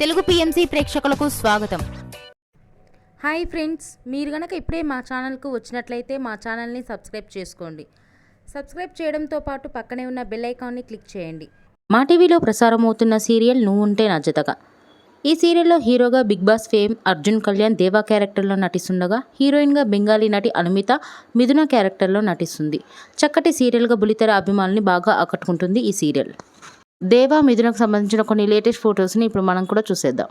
Telugu PMC ప్రేక్షకులకు స్వాగతం. Hi friends మీరు గనక ఇప్పుడే మా ఛానల్కు వచ్చినట్లయితే మా ఛానల్ని సబ్స్క్రైబ్ చేసుకోండి. సబ్స్క్రైబ్ చేయడంతో పాటు పక్కనే ఉన్న బెల్ ఐకాన్ని క్లిక్ చేయండి. మా టీవీలో ప్రసారం అవుతున్న సీరియల్ నువ్వు ఉంటే నా జతగా ఈ సీరియల్లో హీరోగా Bigg Boss fame Arjun Kalyan Deva క్యారెక్టర్లో నటిస్తుండగా హీరోయిన్గా బెంగాలీ నటి అనుమిత మిథున క్యారెక్టర్లో నటిస్తుంది. చక్కటి సీరియల్గా బులితెర అభిమానుల్ని బాగా ఆకట్టుకుంటుంది ఈ సీరియల్. దేవా మిథునకు సంబంధించిన కొన్ని లేటెస్ట్ ఫొటోస్ని ఇప్పుడు మనం కూడా చూసేద్దాం.